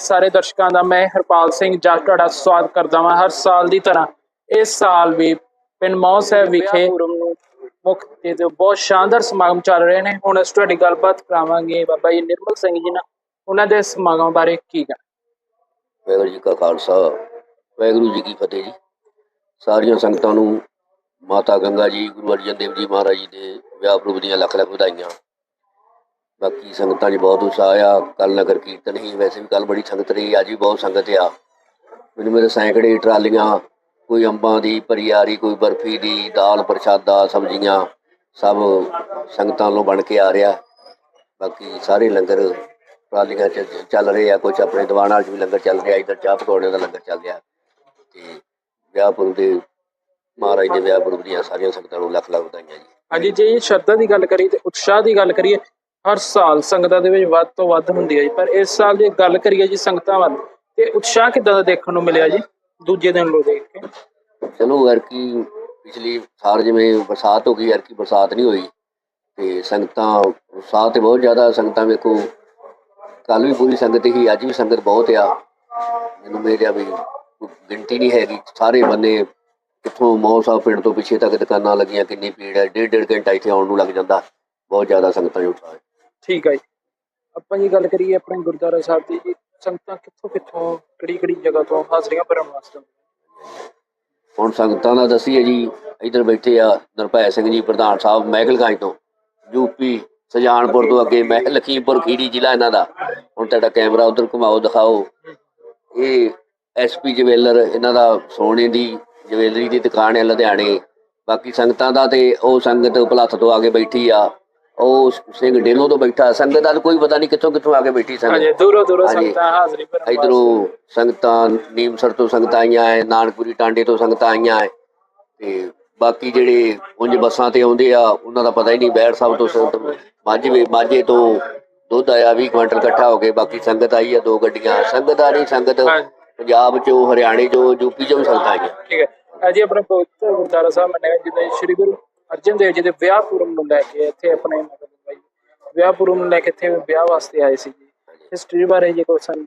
ਸਾਰੇ ਦਰਸ਼ਕਾਂ ਦਾ ਮੈਂ ਹਰਪਾਲ ਸਿੰਘ ਜੱਟ ਤੁਹਾਡਾ ਸਵਾਗਤ ਕਰਦਾ ਹਾਂ ਹਰ ਸਾਲ ਦੀ ਤਰ੍ਹਾਂ ਇਸ ਸਾਲ ਵੀ ਪਿੰਡ ਮੌਹ ਸਾਹਿਬ ਵਿਖੇ ਮੁੱਖ ਤੇ ਬਹੁਤ ਸ਼ਾਨਦਾਰ ਸਮਾਗਮ ਚੱਲ ਰਹੇ ਨੇ। ਹੁਣ ਅਸੀਂ ਤੁਹਾਡੀ ਗੱਲਬਾਤ ਕਰਾਵਾਂਗੇ ਬਾਬਾ ਜੀ ਨਿਰਮਲ ਸਿੰਘ ਜੀ ਨਾਲ। ਉਹਨਾਂ ਦੇ ਸਮਾਗਮ ਬਾਰੇ ਕੀ ਕਹਿਣਾ ਵਾਹਿਗੁਰੂ ਜੀ ਕਾ ਖਾਲਸਾ ਵਾਹਿਗੁਰੂ ਜੀ ਕੀ ਫਤਿਹ ਜੀ। ਸਾਰੀਆਂ ਸੰਗਤਾਂ ਨੂੰ ਮਾਤਾ ਗੰਗਾ ਜੀ ਗੁਰੂ ਅਰਜਨ ਦੇਵ ਜੀ ਮਹਾਰਾਜ ਜੀ ਦੇ ਵਿਆਹ ਪੁਰਬ ਦੀਆਂ ਲੱਖ ਲੱਖ ਵਧਾਈਆਂ। ਬਾਕੀ ਸੰਗਤਾਂ 'ਚ ਬਹੁਤ ਉਤਸ਼ਾਹ ਆ। ਕੱਲ ਨਗਰ ਕੀਰਤਨ ਹੀ, ਵੈਸੇ ਵੀ ਕੱਲ ਬੜੀ ਸੰਗਤ ਰਹੀ, ਅੱਜ ਵੀ ਬਹੁਤ ਸੰਗਤ ਆ। ਮੈਨੂੰ ਮੇਰੇ ਸੈਂਕੜੇ ਟਰਾਲੀਆਂ, ਕੋਈ ਅੰਬਾਂ ਦੀ ਭਰੀਆਰੀ ਕੋਈ ਬਰਫੀ ਦੀ, ਦਾਲ ਪ੍ਰਸ਼ਾਦਾ, ਸਬਜ਼ੀਆਂ, ਸਭ ਸੰਗਤਾਂ ਵੱਲੋਂ ਬਣ ਕੇ ਆ ਰਿਹਾ। ਬਾਕੀ ਸਾਰੇ ਲੰਗਰ ਟਰਾਲੀਆਂ ਚ ਚੱਲ ਰਹੇ ਆ ਕੁਝ ਆਪਣੇ ਦੀਵਾਨਾਂ 'ਚ ਵੀ ਲੰਗਰ ਚੱਲ ਰਿਹਾ, ਇਧਰ ਚਾਹ ਪਕੌੜਿਆਂ ਦਾ ਲੰਗਰ ਚੱਲ ਰਿਹਾ। ਤੇ ਵਿਆਹ ਪੁਰਬ ਦੇ ਮਹਾਰਾਜ ਦੇ ਵਿਆਹ ਪੁਰਬ ਦੀਆਂ ਸਾਰੀਆਂ ਸੰਗਤਾਂ ਨੂੰ ਲੱਖ ਲੱਖ ਵਧਾਈਆਂ ਜੀ। ਹਾਂਜੀ, ਜੇ ਇਹ ਸ਼ਰਧਾ ਦੀ ਗੱਲ ਕਰੀਏ ਤੇ ਉਤਸ਼ਾਹ ਦੀ ਗੱਲ ਕਰੀਏ ਹਰ ਸਾਲ ਸੰਗਤਾਂ ਦੇ ਵਿੱਚ ਵੱਧ ਤੋਂ ਵੱਧ ਹੁੰਦੀ ਹੈ ਜੀ। ਪਰ ਇਸ ਸਾਲ ਜੇ ਗੱਲ ਕਰੀਏ ਜੀ ਸੰਗਤਾਂ ਵੱਲ, ਤੇ ਉਤਸ਼ਾਹ ਕਿਦਾਂ ਦਾ ਦੇਖਣ ਨੂੰ ਮਿਲਿਆ ਜੀ? ਦੂਜੇ ਦਿਨ ਲੋ ਦੇਖ ਕੇ। ਚਲੋ ਐਰਕੀ ਪਿਛਲੀ ਸਾਲ ਜਿਵੇਂ ਬਰਸਾਤ ਹੋ ਗਈ, ਐਰਕੀ ਬਰਸਾਤ ਨਹੀਂ ਹੋਈ, ਤੇ ਸੰਗਤਾਂ, ਉਤਸ਼ਾਹ ਤੇ ਬਹੁਤ ਜ਼ਿਆਦਾ ਸੰਗਤਾਂ ਵੇਖੋ। ਕੱਲ ਵੀ ਪੂਰੀ ਸੰਗਤ ਹੀ, ਅੱਜ ਵੀ ਸੰਗਤ ਬਹੁਤ ਆ। ਮੈਨੂੰ ਮੇਰਿਆ ਵੀ ਗਿਣਤੀ ਨਹੀਂ ਹੈਗੀ। ਸਾਰੇ ਬੰਨੇ ਕਿੱਥੋਂ ਮੌਸਾ ਪਿੰਡ ਤੋਂ ਪਿੱਛੇ ਤੱਕ ਦੁਕਾਨਾਂ ਲੱਗੀਆਂ, ਕਿੰਨੀ ਭੀੜ ਹੈ ਡੇਢ ਡੇਢ ਘੰਟਾ ਇੱਥੇ ਆਉਣ ਨੂੰ ਲੱਗ ਜਾਂਦਾ। ਬਹੁਤ ਜ਼ਿਆਦਾ ਸੰਗਤਾਂ ਜੁਟਾ ਠੀਕ ਹੈ ਜੀ। ਆਪਾਂ ਜੀ ਗੱਲ ਕਰੀਏ ਆਪਣੇ ਗੁਰਦੁਆਰਾ ਸਾਹਿਬ ਦੀ ਜੀ, ਸੰਗਤਾਂ ਕਿੱਥੋਂ ਕਿੱਥੋਂ, ਕਿਹੜੀ ਕਿਹੜੀ ਜਗ੍ਹਾ ਤੋਂ ਹਾਜ਼ਰੀਆਂ ਭਰਨ ਵਾਸਤੇ ਹੁਣ ਸੰਗਤਾਂ ਦਾ ਦਸੀਏ ਜੀ, ਇੱਧਰ ਬੈਠੇ ਆ ਨਰਪੈ ਸਿੰਘ ਜੀ, ਪ੍ਰਧਾਨ ਸਾਹਿਬ ਮਹਿਕਲਗੰਜ ਤੋਂ। ਯੂਪੀ ਸਜਾਨਪੁਰ ਤੋਂ ਅੱਗੇ ਮਹਿ ਲਖੀਮਪੁਰ, ਖੀਰੀ ਜ਼ਿਲ੍ਹਾ ਇਹਨਾਂ ਦਾ। ਹੁਣ ਤੁਹਾਡਾ ਕੈਮਰਾ ਉਧਰ ਘੁਮਾਓ, ਦਿਖਾਓ। ਇਹ ਐਸਪੀ ਜਵੈਲਰ, ਇਹਨਾਂ ਦਾ ਸੋਨੇ ਦੀ ਜਵੈਲਰੀ ਦੀ ਦੁਕਾਨ ਹੈ ਲੁਧਿਆਣੇ। ਬਾਕੀ ਸੰਗਤਾਂ ਦਾ ਤੇ ਉਹ ਸੰਗਤ ਭਲੱਥ ਤੋਂ ਆ ਕੇ ਬੈਠੀ ਆ। ਉਹ ਸਿੰਘ ਡੇਲੋ ਤੋਂ ਬੈਠਾ ਸੰਗਤ ਦਾ ਕੋਈ ਪਤਾ ਨਹੀਂ ਕਿੱਥੋਂ ਕਿੱਥੋਂ ਆ ਕੇ ਬੈਠੀ ਸੰਗਤ। ਹਾਂਜੀ ਦੂਰੋਂ ਦੂਰੋਂ। ਸੰਗਤਾਂ ਹਾਜ਼ਰੀ ਭਰਨ ਇਧਰੋਂ ਸੰਗਤਾਂ ਨੀਮਸਰ ਤੋਂ ਸੰਗਤਾਂ ਆਈਆਂ ਐ ਨਾਨਕਪੁਰੀ ਟਾਂਡੇ ਤੋਂ ਸੰਗਤਾਂ ਆਈਆਂ ਐ। ਤੇ ਬਾਕੀ ਜਿਹੜੇ ਉਂਝ ਬੱਸਾਂ ਤੇ ਆਉਂਦੇ ਆ ਉਹਨਾਂ ਦਾ ਪਤਾ ਹੀ ਨਹੀਂ ਬੈੜ ਸਾਹਿਬ ਤੋਂ ਸੰਗਤ ਮਾਝੇ ਮਾਝੇ ਤੋਂ ਦੁੱਧ ਆਇਆ 20 ਕੁਇੰਟਲ ਇਕੱਠਾ ਹੋ ਕੇ ਬਾਕੀ ਸੰਗਤ ਆਈ ਆ ਦੋ ਗੱਡੀਆਂ। ਸੰਗਤ ਆ ਰਹੀ ਸੰਗਤ। ਪੰਜਾਬ ਚੋਂ ਹਰਿਆਣੇ ਚੋਂ ਯੂਪੀ ਚੋਂ ਸੰਗਤਾਂ ਆਈਆਂ। ਠੀਕ ਹੈ ਅਜੀ ਆਪਣਾ ਪਵਿੱਤਰ ਗੁਰਦੁਆਰਾ ਸਾਹਿਬ ਮੰਨਿਆ ਜਿੱਦਾਂ ਸ੍ਰੀ ਗੁਰੂ ਅਰਜਨ ਦੇਵ ਜੀ ਦੇ ਵਿਆਹ ਪੁਰਬ ਨੂੰ ਲੈ ਕੇ ਇੱਥੇ ਆਪਣੇ ਮਤਲਬ ਬਾਈ ਵਿਆਹ ਪੁਰਬ ਨੂੰ ਲੈ ਕੇ ਇੱਥੇ ਵਿਆਹ ਵਾਸਤੇ ਆਏ ਸੀ ਜੀ। ਹਿਸਟਰੀ ਬਾਰੇ ਜੇ ਕੋਈ ਸਾਨੂੰ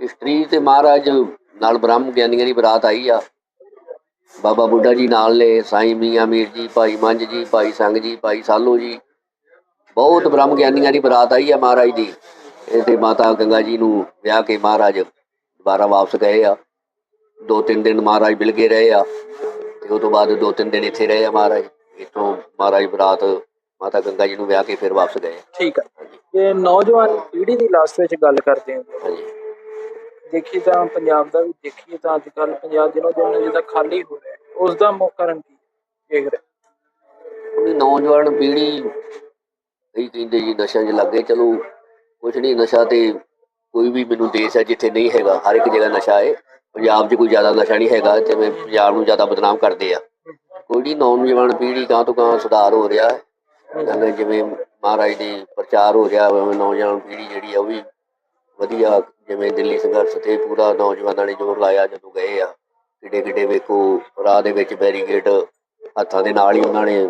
ਹਿਸਟਰੀ ਤੇ ਮਹਾਰਾਜ ਨਾਲ ਬ੍ਰਹਮ ਗਿਆਨੀਆਂ ਦੀ ਬਰਾਤ ਆਈ ਆ। ਬਾਬਾ ਬੁੱਢਾ ਜੀ ਨਾਲ ਨੇ ਸਾਈਂ ਮੀਆਂ ਮੀਰ ਜੀ ਭਾਈ ਮੰਝ ਜੀ ਭਾਈ ਸੰਗ ਜੀ ਭਾਈ ਸਾਲੋ ਜੀ। ਬਹੁਤ ਬ੍ਰਹਮ ਗਿਆਨੀਆਂ ਦੀ ਬਰਾਤ ਆਈ ਆ ਮਹਾਰਾਜ ਦੀ। ਤੇ ਮਾਤਾ ਗੰਗਾ ਜੀ ਨੂੰ ਵਿਆਹ ਕੇ ਮਹਾਰਾਜ ਦੁਬਾਰਾ ਵਾਪਸ ਗਏ ਆ। ਦੋ ਤਿੰਨ ਦਿਨ ਮਹਾਰਾਜ ਮਿਲ ਕੇ ਰਹੇ ਆ। ਤੇ ਉਹ ਤੋਂ ਬਾਅਦ ਦੋ ਤਿੰਨ ਦਿਨ ਇੱਥੇ ਰਹੇ ਮਹਾਰਾਜ। ਇੱਥੋਂ ਮਹਾਰਾਜ ਬਰਾਤ ਮਾਤਾ ਗੰਗਾ ਜੀ ਨੂੰ ਵਿਆਹ ਕੇ ਫਿਰ ਵਾਪਸ ਗਏ। ਠੀਕ ਹੈ ਇਹ ਨੌਜਵਾਨ ਪੀੜ੍ਹੀ ਦੀ ਲਾਸਟ ਵਿੱਚ ਗੱਲ ਕਰਦੇ ਹਾਂ। ਹਾਂਜੀ। ਦੇਖੀ ਤਾਂ ਪੰਜਾਬ ਦਾ ਵੀ ਦੇਖੀਏ ਤਾਂ ਅੱਜ ਕੱਲ ਪੰਜਾਬ ਦਿਨੋਂ ਦਿਨ ਜਿਹਦਾ ਖਾਲੀ ਹੋ ਰਿਹਾ ਉਸ ਦਾ ਮੁੱਖ ਕਾਰਨ ਕੀ ਦੇਖ ਰਹੇ ਉਹਦੀ ਨੌਜਵਾਨ ਪੀੜ੍ਹੀ ਕਈ ਕਹਿੰਦੇ ਜੀ ਨਸ਼ਿਆਂ 'ਚ ਲੱਗੇ ਚਲੋ ਕੁਛ ਨਹੀਂ ਨਸ਼ਾ ਤੇ ਕੋਈ ਵੀ ਮੈਨੂੰ ਦੇਸ਼ ਹੈ ਜਿੱਥੇ ਨਹੀਂ ਹੈਗਾ ਹਰ ਇੱਕ ਜਗ੍ਹਾ ਨਸ਼ਾ ਹੈ। ਪੰਜਾਬ 'ਚ ਕੋਈ ਜ਼ਿਆਦਾ ਨਸ਼ਾ ਨਹੀਂ ਹੈਗਾ ਜਿਵੇਂ ਪੰਜਾਬ ਨੂੰ ਜ਼ਿਆਦਾ ਬਦਨਾਮ ਕਰਦੇ ਆ। ਕੋਈ ਨਹੀਂ ਨੌਜਵਾਨ ਪੀੜ੍ਹੀ ਗਾਂ ਤੋਂ ਗਾਂ ਸੁਧਾਰ ਹੋ ਰਿਹਾ ਹੈ। ਜਿਵੇਂ ਮਹਾਰਾਜ ਦੀ ਪ੍ਰਚਾਰ ਹੋ ਰਿਹਾ ਨੌਜਵਾਨ ਪੀੜ੍ਹੀ ਜਿਹੜੀ ਆ ਉਹ ਵੀ ਵਧੀਆ, ਜਿਵੇਂ ਦਿੱਲੀ ਸੰਘਰਸ਼ ਤੇ ਪੂਰਾ ਨੌਜਵਾਨਾਂ ਨੇ ਜ਼ੋਰ ਲਾਇਆ ਜਦੋਂ ਗਏ ਆ। ਕਿੱਡੇ ਕਿੱਡੇ ਵੇਖੋ, ਰਾਹ ਦੇ ਵਿੱਚ ਬੈਰੀਗੇਡ ਹੱਥਾਂ ਦੇ ਨਾਲ ਹੀ ਉਹਨਾਂ ਨੇ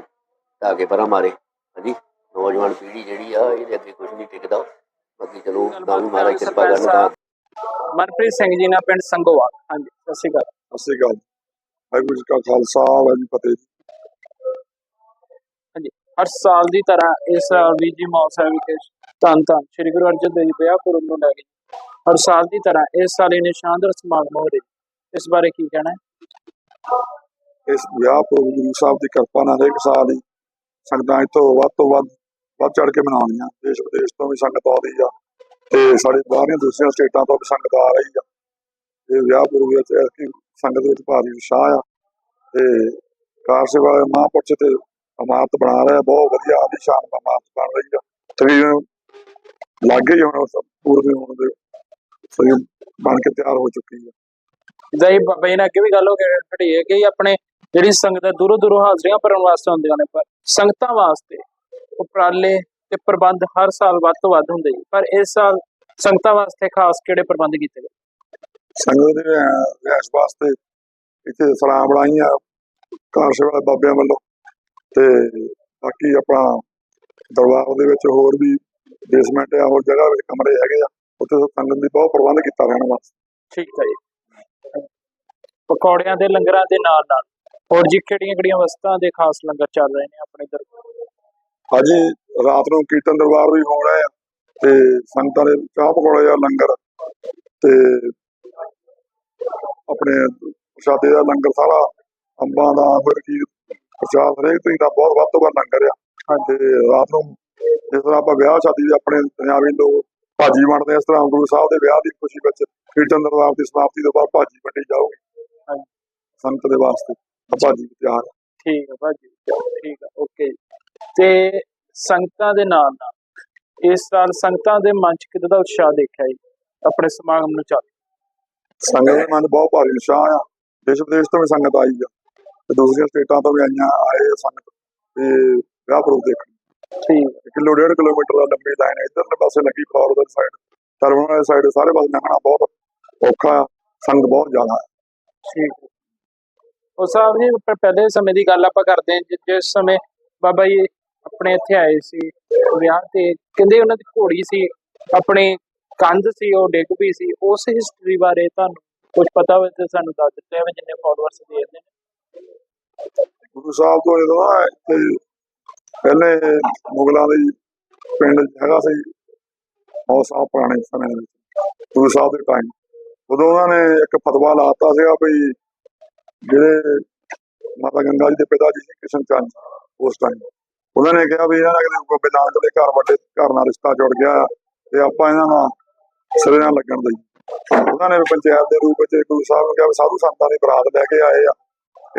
ਢਾਹ ਕੇ ਪਰਾਂ ਮਾਰੇ। ਹਾਂਜੀ, ਨੌਜਵਾਨ ਪੀੜ੍ਹੀ ਜਿਹੜੀ ਆ, ਇਹਦੇ ਅੱਗੇ ਕੁਝ ਨਹੀਂ ਟਿਕਦਾ। ਬਾਕੀ ਚਲੋ ਨਾ ਵੀ ਮਹਾਰਾਜ ਕਿਰਪਾ ਕਰਨ ਤਾਂ ਮਨਪ੍ਰੀਤ ਸਿੰਘ ਜੀ ਨਾਲ ਪਿੰਡ ਸੰਗੋਵਾਲ ਹਾਂਜੀ ਸਤਿ ਸ਼੍ਰੀ ਅਕਾਲ। ਸਤਿ ਸ਼੍ਰੀ ਅਕਾਲ। ਵਾਹਿਗੁਰੂ ਜੀ ਕਾ ਖਾਲਸਾ ਵਾਹਿਗੁਰੂ ਫਤਿਹ ਹਾਂਜੀ ਹਰ ਸਾਲ ਦੀ ਤਰ੍ਹਾਂ ਇਸ ਸਾਲ ਵੀ ਜੀ ਮੌਸਾ ਵਿਖੇ ਧੰਨ ਧੰਨ ਸ੍ਰੀ ਗੁਰੂ ਅਰਜਨ ਦੇਵ ਜੀ ਵਿਆਹ ਪੁਰਬ ਨੂੰ ਲੈ ਕੇ ਹਰ ਸਾਲ ਦੀ ਤਰ੍ਹਾਂ ਇਸ ਸਾਲ ਇਹਨੇ ਸ਼ਾਨਦਾਰ ਸਮਾਗਮ ਹੋ ਰਹੇ। ਇਸ ਬਾਰੇ ਕੀ ਕਹਿਣਾ ਹੈ? ਇਸ ਵਿਆਹ ਪੁਰਬ ਗੁਰੂ ਸਾਹਿਬ ਦੀ ਕਿਰਪਾ ਨਾਲ ਹਰੇਕ ਸਾਲ ਹੀ ਸੰਗਤਾਂ ਇੱਥੋਂ ਵੱਧ ਤੋਂ ਵੱਧ ਵੱਧ ਚੜ ਕੇ ਮਨਾਉਣੀਆਂ। ਦੇਸ਼ ਵਿਦੇਸ਼ ਤੋਂ ਵੀ ਸੰਗਤ ਆਉਂਦੀ ਆ। ਤੇ ਸਾਡੇ ਬਾਹਰੀਆਂ ਦੂਸਰੀਆਂ ਸਟੇਟਾਂ ਤੋਂ ਵੀ ਸੰਗਤ ਆ ਰਹੀ ਆ। ਇਹ ਵਿਆਹ ਪੁਰਬ ਵਿੱਚ ਐਤਕੀ ਸੰਗਤ ਵਿੱਚ ਭਾਰੀ ਉਤਸ਼ਾਹ ਆ। ਤੇ ਕਾਰ ਸੇਵਾ ਮਹਾਂਪੁਰਸ਼ ਤੇ ਇਮਾਰਤ ਬਣਾ ਰਿਹਾ ਬਹੁਤ ਵਧੀਆ ਆਲੀਸ਼ਾਨ ਇਮਾਰਤ ਬਣ ਰਹੀ ਆ। ਤਕਰੀਬਨ ਲੱਗੇ ਹੁਣ ਉਸ ਪੂਰਬੀ ਹੋਣ ਦੇ। ਸਹੀ ਬਣ ਕੇ ਤਿਆਰ ਹੋ ਚੁੱਕੀ ਆ। ਜਿੱਦਾਂ ਇਹ ਬਾਬਾ ਜੀ ਨਾਲ ਅੱਗੇ ਵੀ ਗੱਲ ਹੋ ਕੇ ਖੜੀ ਹੈ ਕਿ ਆਪਣੇ ਜਿਹੜੀ ਸੰਗਤ ਦੂਰੋਂ ਦੂਰੋਂ ਹਾਜ਼ਰੀਆਂ ਭਰਨ ਵਾਸਤੇ ਆਉਂਦੀਆਂ ਨੇ, ਪਰ ਸੰਗਤਾਂ ਵਾਸਤੇ ਉਪਰਾਲੇ ਤੇ ਪ੍ਰਬੰਧ ਹਰ ਸਾਲ ਵੱਧ ਤੋਂ ਵੱਧ ਹੁੰਦੇ ਜੀ। ਪਰ ਇਸ ਸਾਲ ਸੰਗਤਾਂ ਵਾਸਤੇ ਖਾਸ ਕਿਹੜੇ ਪ੍ਰਬੰਧ ਕੀਤੇ ਗਏ? ਸੰਗਤ ਦੇ ਰਿਹਾਇਸ਼ ਵਾਸਤੇ ਇੱਥੇ ਸਰਾਂ ਬਣਾਈਆਂ ਕਾਰ ਸੇਵਾ ਬਾਬਿਆਂ ਵੱਲੋਂ ਤੇ ਬਾਕੀ ਆਪਣਾ ਦਰਬਾਰ ਦੇ ਵਿੱਚ ਹੋਰ ਵੀ ਬੇਸਮੈਂਟ ਆ ਹੋਰ ਜਗ੍ਹਾ ਵਿੱਚ ਕਮਰੇ ਹੈਗੇ ਆ ਉੱਥੇ ਸੰਗਤ ਦੀ ਬਹੁਤ ਪ੍ਰਬੰਧ ਕੀਤਾ ਰਹਿਣ ਵਾਸਤੇ। ਠੀਕ ਹੈ ਜੀ। ਪਕੌੜਿਆਂ ਦੇ ਲੰਗਰਾਂ ਦੇ ਨਾਲ ਨਾਲ ਹੋਰ ਜੀ ਕਿਹੜੀਆਂ ਕਿਹੜੀਆਂ ਵਸਤਾਂ ਦੇ ਖਾਸ ਲੰਗਰ ਚੱਲ ਰਹੇ ਨੇ ਆਪਣੇ ਦਰਬਾਰ ਹਾਂਜੀ ਰਾਤ ਨੂੰ ਕੀਰਤਨ ਦਰਬਾਰ ਵੀ ਹੋ ਰਿਹਾ ਆ ਤੇ ਸੰਗਤਾਂ ਦੇ ਚਾਹ ਪਕੌੜੇ ਦਾ ਲੰਗਰ ਤੇ ਆਪਣੇ ਪ੍ਰਸ਼ਾਦੇ ਦਾ ਲੰਗਰ ਸਾਰਾ ਅੰਬਾਂ ਦਾ ਫਿਰ ਕੀ ਪ੍ਰਸ਼ਾਦ ਹਰੇਕ ਦਾ ਬਹੁਤ ਵੱਧ ਤੋਂ ਵੱਧ ਲੰਗਰ ਆ ਤੇ ਰਾਤ ਨੂੰ ਜਿਸ ਤਰ੍ਹਾਂ ਆਪਾਂ ਵਿਆਹ ਸ਼ਾਦੀ ਦੇ ਆਪਣੇ ਪੰਜਾਬੀ ਲੋਕ ਭਾਜੀ ਵੰਡਦੇ ਇਸ ਤਰ੍ਹਾਂ ਗੁਰੂ ਸਾਹਿਬ ਦੇ ਵਿਆਹ ਦੀ ਖੁਸ਼ੀ ਵਿੱਚ ਕੀਰਤਨ ਦਰਬਾਰ ਦੀ ਸਮਾਪਤੀ ਤੋਂ ਬਾਅਦ ਭਾਜੀ ਵੰਡੀ ਜਾਊਗੀ ਹਾਂਜੀ। ਸੰਗਤ ਦੇ ਵਾਸਤੇ ਭਾਜੀ ਤਿਆਰ। ਠੀਕ ਹੈ ਭਾਜੀ ਠੀਕ ਹੈ ਓਕੇ ਤੇ ਸੰਗਤਾਂ ਦੇ ਨਾਲ ਨਾਲ। ਇਸ ਸਾਲ ਸੰਗਤਾਂ ਦੇ ਮਨ ਚ ਕਿਦਾਂ ਦਾ ਉਤਸ਼ਾਹ ਦੇਖਿਆ ਜੀ? ਆਪਣੇ ਸਮਾਗਮ ਨੂੰ ਚੱਲ। ਸੰਗਤ ਦੇ ਮਨ ਬਹੁਤ ਭਾਰੀ ਉਤਸ਼ਾਹ ਆ। ਦੇਸ਼ ਵਿਦੇਸ਼ ਤੋਂ ਵੀ ਸੰਗਤ ਆਈ ਆ। ਤੇ ਦੂਸਰੀਆਂ ਸਟੇਟਾਂ ਤੋਂ ਵੀ ਆਈਆਂ ਆਏ ਸੰਗਤ। ਤੇ ਵਿਆਹ ਪ੍ਰੋਗ ਦੇਖਣ। ਠੀਕ। ਹੈ, ਕਿਲੋ ਡੇਢ ਕਿਲੋਮੀਟਰ ਦਾ ਲੰਬੀ ਲਾਈਨ ਇਧਰਲੇ ਪਾਸੇ ਲੱਗੀ ਫਲੋਰ ਸਾਈਡ ਟਰਮੀਨਲ ਵਾਲੀ ਸਾਈਡ ਸਾਰੇ ਪਾਸੇ ਲੰਘਣਾ ਬਹੁਤ ਔਖਾ ਸੰਗਤ ਬਹੁਤ ਜ਼ਿਆਦਾ ਹੈ ਠੀਕ। ਹੈ। ਉਹ ਸਾਹਿਬ ਜੀ ਪਹਿਲੇ ਸਮੇਂ ਦੀ ਗੱਲ ਆਪਾਂ ਕਰਦੇ ਹਾਂ। ਜਿਸ ਸਮੇਂ ਬਾਬਾ ਜੀ ਆਪਣੇ ਇੱਥੇ ਆਏ ਸੀ ਵਿਆਹ ਤੇ, ਕਹਿੰਦੇ ਉਹਨਾਂ ਦੀ ਘੋੜੀ ਸੀ, ਆਪਣੀ ਕੰਧ ਸੀ, ਉਹ ਡਿੱਗ ਪਈ ਸੀ। ਉਸ ਹਿਸਟਰੀ ਬਾਰੇ ਤੁਹਾਨੂੰ ਕੁਝ ਪਤਾ ਹੋਵੇ ਤੇ ਸਾਨੂੰ ਦੱਸ ਦਿੱਤੇ ਹੋਵੇ ਜਿੰਨੇ ਫਾਲੋਅਰਸ ਦੇਖਦੇ ਨੇ। ਗੁਰੂ ਸਾਹਿਬ ਤੋਂ ਜਦੋਂ ਨਾ ਇੱਥੇ ਪਹਿਲੇ ਮੁਗਲਾਂ ਦੇ ਪਿੰਡ ਹੈਗਾ ਸੀ, ਬਹੁਤ ਸਾਲ ਪੁਰਾਣੇ ਸਮੇਂ ਦੇ ਗੁਰੂ ਸਾਹਿਬ ਦੇ ਟਾਈਮ ਉਦੋਂ ਉਹਨਾਂ ਨੇ ਇੱਕ ਫਤਵਾ ਲਾਤਾ ਸੀਗਾ ਵੀ ਜਿਹੜੇ ਮਾਤਾ ਗੰਗਾ ਜੀ ਦੇ ਪਿਤਾ ਜੀ ਸੀ, ਕ੍ਰਿਸ਼ਨ ਚੰਦ, ਉਸ ਟਾਈਮ ਉਹਨਾਂ ਨੇ ਕਿਹਾ ਵੀ ਇਹਨਾਂ ਦਾ ਗੋਬਿੰਦ ਨਾਨਕ ਦੇ ਘਰ ਵੱਡੇ ਘਰ ਨਾਲ ਰਿਸ਼ਤਾ ਜੁੜ ਗਿਆ ਤੇ ਆਪਾਂ ਇਹਨਾਂ ਨਾਲ ਸਿਰੇ ਨਾਲ ਲੱਗਣ ਦੇ ਉਹਨਾਂ ਨੇ ਪੰਚਾਇਤ ਦੇ ਰੂਪ ਵਿੱਚ ਗੁਰੂ ਸਾਹਿਬ ਨੂੰ ਕਿਹਾ ਵੀ ਸਾਧੂ ਸੰਤਾਂ ਦੀ ਬਰਾਤ ਲੈ ਕੇ ਆਏ ਆ।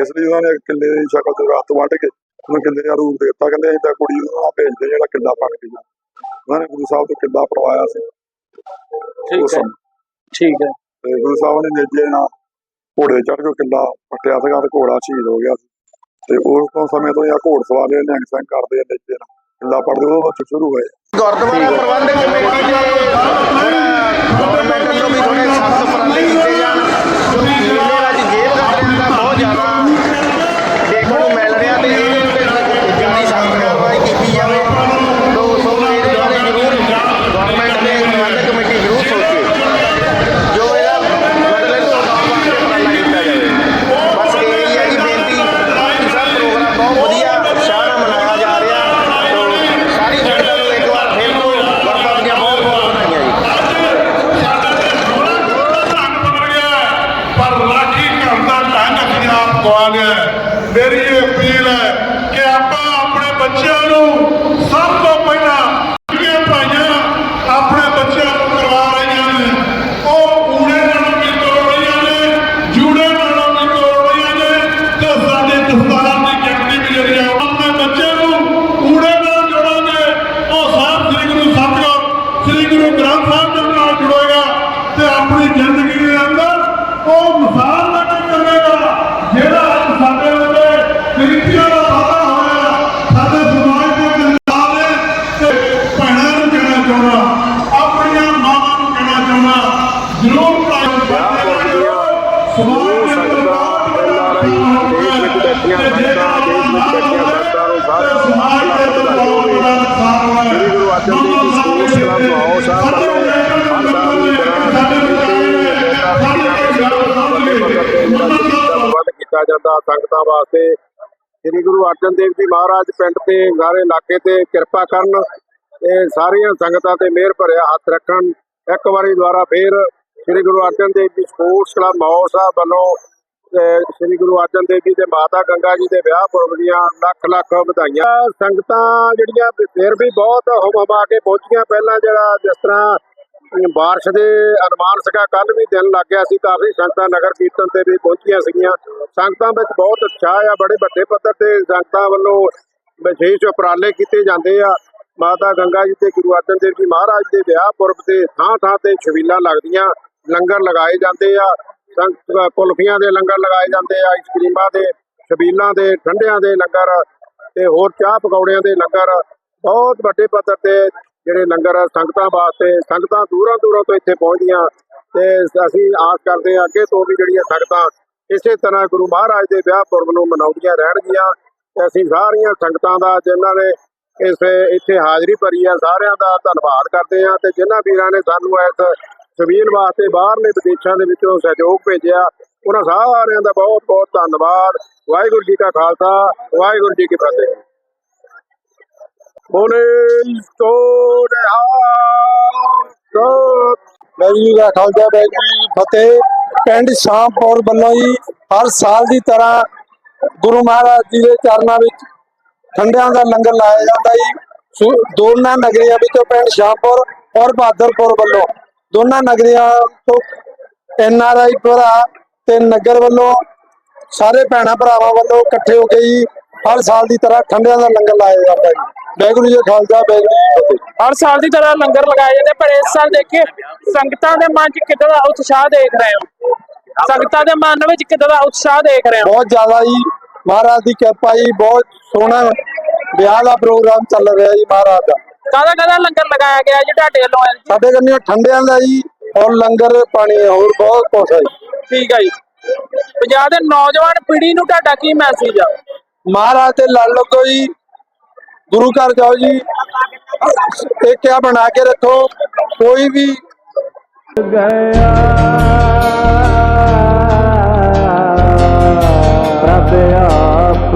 ਇਸ ਲਈ ਉਹਨਾਂ ਨੇ ਕਿੱਲੇ ਦੀ ਸ਼ਕਲ ਤੇ ਰਾਤ ਵੱਢ ਕੇ ਉਹਨੂੰ ਕਿੱਲੇ ਦਾ ਰੂਪ ਦੇ ਦਿੱਤਾ। ਕਹਿੰਦੇ ਅਸੀਂ ਤਾਂ ਕੁੜੀ ਨੂੰ ਨਾ ਭੇਜਦੇ ਜਿਹੜਾ ਕਿੱਲਾ ਪੱਕ ਗਿਆ। ਉਹਨਾਂ ਨੇ ਗੁਰੂ ਸਾਹਿਬ ਤੋਂ ਕਿੱਲਾ ਪੜਵਾਇਆ ਸੀ। ਠੀਕ ਹੈ। ਠੀਕ ਹੈ। ਤੇ ਗੁਰੂ ਸਾਹਿਬ ਨੇ ਨੇਜੇ ਨਾਲ ਘੋੜੇ ਚੜ੍ਹ ਕੇ ਕਿੱਲਾ ਪੱਟਿਆ ਸੀਗਾ ਤੇ ਘੋੜਾ ਸ਼ਹੀਦ ਹੋ ਗਿਆ ਸੀ। ਤੇ ਉਸ ਤੋਂ ਸਮੇਂ ਤੋਂ ਇਹ ਘੋੜ ਸਵਾਰ ਨਿਹੰਗ ਸਿੰਘ ਕਰਦੇ ਆ ਨੇਜੇ ਨਾਲ ਕਿੱਲਾ ਪੜਦੇ ਉਦੋਂ ਤੋਂ ਸ਼ੁਰੂ ਹੋਏ। ਗੁਰਦੁਆਰਾ ਪ੍ਰਬੰਧਕ ਕਮੇਟੀ ਦੇ ਗਵਰਨਮੈਂਟ ਵੱਲੋਂ ਵੀ ਥੋੜੇ ਸਖਤ ਉਪਰਾਲੇ ਕੀਤੇ ਜਾਣ ਕਿਉਂਕਿ ਮੇਲੇ ਅੱਜ ਜੇਬ ਕਤਰਿਆਂ ਦਾ ਬਹੁਤ ਜ਼ਿਆਦਾ ਦੇਖਣ ਨੂੰ ਮਿਲ ਰਿਹਾ ਤੇ ਇਹਦੇ ਉੱਤੇ ਜ਼ਿਆਦਾ ਸਖਤ ਕਾਰਵਾਈ ਕੀਤੀ ਜਾਵੇ ਤੋ ਸੋ ਇਹਦੇ ਬਾਰੇ ਜ਼ਰੂਰ ਗਵਰਨਮੈਂਟ ਨੇ ਪ੍ਰਬੰਧਕ ਕਮੇਟੀ ਜ਼ਰੂਰ ਸੋਚੇ ਜੋ ਇਹਦਾ ਮਤਲਬ ਇਹਨੂੰ ਹਟਾਉਣ ਵਾਸਤੇ ਉਪਰਾਲਾ ਕੀਤਾ ਜਾਵੇ ਬਸ ਇਹ ਹੀ ਹੈ ਜੀ ਬੇਨਤੀ ਕਿ ਸਭ ਪ੍ਰੋਗਰਾਮ ਬਹੁਤ ਵਧੀਆ ਉਤਸ਼ਾਹ ਨਾਲ ਮਨਾਇਆ ਜਾ ਰਿਹਾ ਤੋ ਸਾਰੀ ਸੰਗਤਾਂ ਨੂੰ ਇੱਕ ਵਾਰ ਫਿਰ ਤੋਂ ਗੁਰਪੁਰਬ ਦੀਆਂ ਬਹੁਤ ਬਹੁਤ ਵਧਾਈਆਂ ਜੀ ਪਰ ਲਾਠੀ ਘਰ ਦਾ ਢੰਗ ਅਸੀਂ ਆਪ ਗਵਾ ਲਿਆ ਮੇਰੀ ਇਹ ਅਪੀਲ ਹੈ ਕਿ ਆਪਾਂ ਆਪਣੇ ਬੱਚਿਆਂ ਨੂੰ ਸਭ ਤੋਂ ਪਹਿਲਾਂ ਪ੍ਰਬੰਧ ਜਾਂਦਾ ਸੰਗਤਾਂ ਵਾਸਤੇ। ਸ੍ਰੀ ਗੁਰੂ ਅਰਜਨ ਦੇਵ ਜੀ ਮਹਾਰਾਜ ਪਿੰਡ ਤੇ, ਸਾਰੇ ਇਲਾਕੇ ਤੇ ਕਿਰਪਾ ਕਰਨ, ਤੇ ਸਾਰੀਆਂ ਸੰਗਤਾਂ ਤੇ ਮਿਹਰ ਭਰਿਆ ਹੱਥ ਰੱਖਣ। ਇੱਕ ਵਾਰੀ ਦੁਆਰਾ ਫੇਰ ਸ੍ਰੀ ਗੁਰੂ ਅਰਜਨ ਦੇਵ ਜੀ ਸਪੋਰਟਸ ਕਲੱਬ ਮਹੋ ਸਾਹਿਬ ਵੱਲੋਂ ਸ੍ਰੀ ਗੁਰੂ ਅਰਜਨ ਦੇਵ ਜੀ ਦੇ ਮਾਤਾ ਗੰਗਾ ਜੀ ਦੇ ਵਿਆਹ ਪੁਰਬ ਦੀਆਂ ਲੱਖ ਲੱਖ ਵਧਾਈਆਂ। ਸੰਗਤਾਂ ਜਿਹੜੀਆਂ ਫਿਰ ਵੀ ਬਹੁਤ ਹੁਮ ਹੁਮਾ ਕੇ ਪਹੁੰਚੀਆਂ। ਪਹਿਲਾਂ ਜਿਹੜਾ ਜਿਸ ਤਰ੍ਹਾਂ ਬਾਰਿਸ਼ ਦੇ ਅਨੁਮਾਨ ਸੀਗਾ ਕੱਲ ਵੀ ਦਿਨ ਲੱਗ ਗਿਆ ਸੀ, ਕਾਫੀ ਸੰਗਤਾਂ ਨਗਰ ਕੀਰਤਨ ਤੇ ਵੀ ਪਹੁੰਚੀਆਂ ਸੀਗੀਆਂ। ਸੰਗਤਾਂ ਵਿੱਚ ਬਹੁਤ ਉਤਸ਼ਾਹ ਆ, ਬੜੇ ਵੱਡੇ ਪੱਧਰ ਤੇ ਸੰਗਤਾਂ ਵੱਲੋਂ ਵਿਸ਼ੇਸ਼ ਉਪਰਾਲੇ ਕੀਤੇ ਜਾਂਦੇ ਆ। ਮਾਤਾ ਗੰਗਾ ਜੀ ਤੇ ਗੁਰੂ ਅਰਜਨ ਦੇਵ ਜੀ ਮਹਾਰਾਜ ਦੇ ਵਿਆਹ ਪੁਰਬ ਤੇ ਥਾਂ ਥਾਂ ਤੇ ਛਬੀਲਾਂ ਲੱਗਦੀਆਂ, ਲੰਗਰ ਲਗਾਏ ਜਾਂਦੇ ਆ। ਸੰਗ- ਕੁਲਫੀਆਂ ਦੇ ਲੰਗਰ ਲਗਾਏ ਜਾਂਦੇ ਆ, ਆਈਸਕ੍ਰੀਮਾਂ ਦੇ, ਛਬੀਲਾਂ ਦੇ, ਠੰਡਿਆਂ ਦੇ ਲੰਗਰ ਤੇ ਹੋਰ ਚਾਹ ਪਕੌੜਿਆਂ ਦੇ ਲੰਗਰ। ਬਹੁਤ ਵੱਡੇ ਪੱਧਰ ਤੇ ਜਿਹੜੇ ਲੰਗਰ ਆ, ਸੰਗਤਾਂ ਵਾਸਤੇ, ਸੰਗਤਾਂ ਦੂਰਾਂ ਦੂਰਾਂ ਤੋਂ ਇੱਥੇ ਪਹੁੰਚਦੀਆਂ ਤੇ ਅਸੀਂ ਆਸ ਕਰਦੇ ਹਾਂ ਅੱਗੇ ਤੋਂ ਵੀ ਜਿਹੜੀਆਂ ਸੰਗਤਾਂ ਇਸੇ ਤਰ੍ਹਾਂ ਗੁਰੂ ਮਹਾਰਾਜ ਦੇ ਵਿਆਹ ਪੁਰਬ ਨੂੰ ਮਨਾਉਂਦੀਆਂ ਰਹਿਣਗੀਆਂ ਤੇ ਅਸੀਂ ਸਾਰੀਆਂ ਸੰਗਤਾਂ ਦਾ ਜਿਨ੍ਹਾਂ ਨੇ ਇਸ ਇੱਥੇ ਹਾਜ਼ਰੀ ਭਰੀ ਆ, ਸਾਰਿਆਂ ਦਾ ਧੰਨਵਾਦ ਕਰਦੇ ਆ ਤੇ ਜਿਨ੍ਹਾਂ ਵੀਰਾਂ ਨੇ ਸਾਨੂੰ ਇਸ ਸਬੀਲ ਵਾਸਤੇ ਬਾਹਰਲੇ ਵਿਦੇਸ਼ਾਂ ਦੇ ਵਿੱਚੋਂ ਸਹਿਯੋਗ ਭੇਜਿਆ, ਉਹਨਾਂ ਸਾਰਿਆਂ ਦਾ ਬਹੁਤ ਬਹੁਤ ਧੰਨਵਾਦ। ਵਾਹਿਗੁਰੂ ਜੀ ਕਾ ਖਾਲਸਾ, ਵਾਹਿਗੁਰੂ ਜੀ ਕੀ ਫਤਿਹ। ਬੋਲੇ ਸੋਨਿਹਾ ਸੋ ਵਾਹਿਗੁਰੂ ਜੀ ਦਾ ਖਾਲਸਾ ਵਾਹਿਗੁਰੂ ਫਤਿਹ। ਪਿੰਡ ਸ਼ਾਮਪੁਰ ਵੱਲੋਂ ਜੀ ਹਰ ਸਾਲ ਦੀ ਤਰ੍ਹਾਂ ਗੁਰੂ ਮਹਾਰਾਜ ਜੀ ਦੇ ਚਰਨਾਂ ਵਿੱਚ ਠੰਡਿਆਂ ਦਾ ਲੰਗਰ ਲਾਇਆ ਜਾਂਦਾ ਜੀ। ਦੋਨਾਂ ਨਗਰੀਆਂ ਵਿੱਚੋਂ ਪਿੰਡ ਸ਼ਾਮਪੁਰ ਔਰ ਬਹਾਦਰਪੁਰ ਵੱਲੋਂ। ਦੋਨਾਂ ਨਗਰੀਆਂ ਤੋਂ ਐਨ ਆਰ ਆਈ ਭਰਾ ਤੇ ਨਗਰ ਵੱਲੋਂ ਸਾਰੇ ਭੈਣਾਂ ਭਰਾਵਾਂ ਵੱਲੋਂ ਇਕੱਠੇ ਹੋ ਕੇ ਜੀ ਹਰ ਸਾਲ ਦੀ ਤਰ੍ਹਾਂ ਠੰਡਿਆਂ ਦਾ ਲੰਗਰ ਲਾਇਆ ਜਾਂਦਾ ਜੀ। ਵਾਹਿਗੁਰੂ ਜੀ ਕਾ ਖਾਲਸਾ ਵਾਹਿਗੁਰੂ ਜੀ ਕੀ ਫਤਿਹ। ਹਰ ਸਾਲ ਦੀ ਤਰ੍ਹਾਂ ਲੰਗਰ ਲਗਾਏ ਜਾਂਦੇ ਪਰ ਇਸ ਸਾਲ ਦੇਖੇ ਸੰਗਤਾਂ ਦੇ ਮਨ 'ਚ ਕਿੱਦਾਂ ਦਾ ਉਤਸ਼ਾਹ ਦੇਖ ਰਹੇ ਹੋ? ਸੰਗਤਾਂ ਦੇ ਮਨ ਵਿੱਚ ਕਿੱਦਾਂ ਦਾ ਉਤਸ਼ਾਹ ਦੇਖ ਰਹੇ ਹੋ? ਬਹੁਤ ਜ਼ਿਆਦਾ ਜੀ ਮਹਾਰਾਜ ਦੀ ਕਿਰਪਾ ਜੀ ਬਹੁਤ ਸੋਹਣਾ ਵਿਆਹ ਦਾ ਪ੍ਰੋਗਰਾਮ ਚੱਲ ਰਿਹਾ ਜੀ ਮਹਾਰਾਜ ਦਾ। ਕਾਹਦਾ ਕਾਹਦਾ ਲੰਗਰ ਲਗਾਇਆ ਗਿਆ ਜੀ ਤੁਹਾਡੇ ਵੱਲੋਂ? ਸਾਡੇ ਕੰਨਿਓ ਠੰਡਿਆਂ ਦਾ ਜੀ ਔਰ ਲੰਗਰ ਪਾਣੀ ਹੋਰ ਬਹੁਤ ਕੁਛ ਹੈ ਜੀ। ਠੀਕ ਹੈ ਜੀ। ਪੰਜਾਬ ਦੇ ਨੌਜਵਾਨ ਪੀੜ੍ਹੀ ਨੂੰ ਤੁਹਾਡਾ ਕੀ ਮੈਸੇਜ ਆ? ਮਹਾਰਾਜ ਤੇ ਲੜ ਲੱਗੋ ਜੀ ਗੁਰੂ ਘਰ ਜਾਓ ਜੀ। ਇਹ ਕਿਆ ਬਣਾ ਕੇ ਰੱਖੋ। ਕੋਈ ਵੀ ਪ੍ਰਭ ਆਪ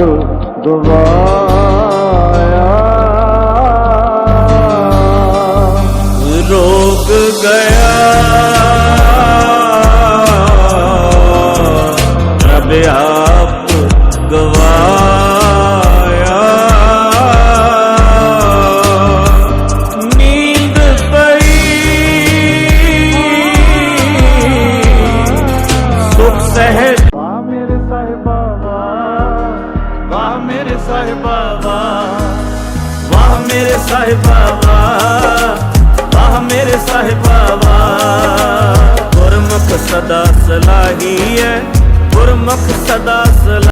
ਗਵਾਇਆ। ਰੋਗ ਗਿਆ। ਪ੍ਰਭ ਆਪ ਸਾਹਿਬਾਵਾ ਵਾਹ ਗੁਰਮੁਖ ਸਦਾ ਸਲਾਹੀ ਹੈ ਗੁਰਮੁਖ ਸਦਾ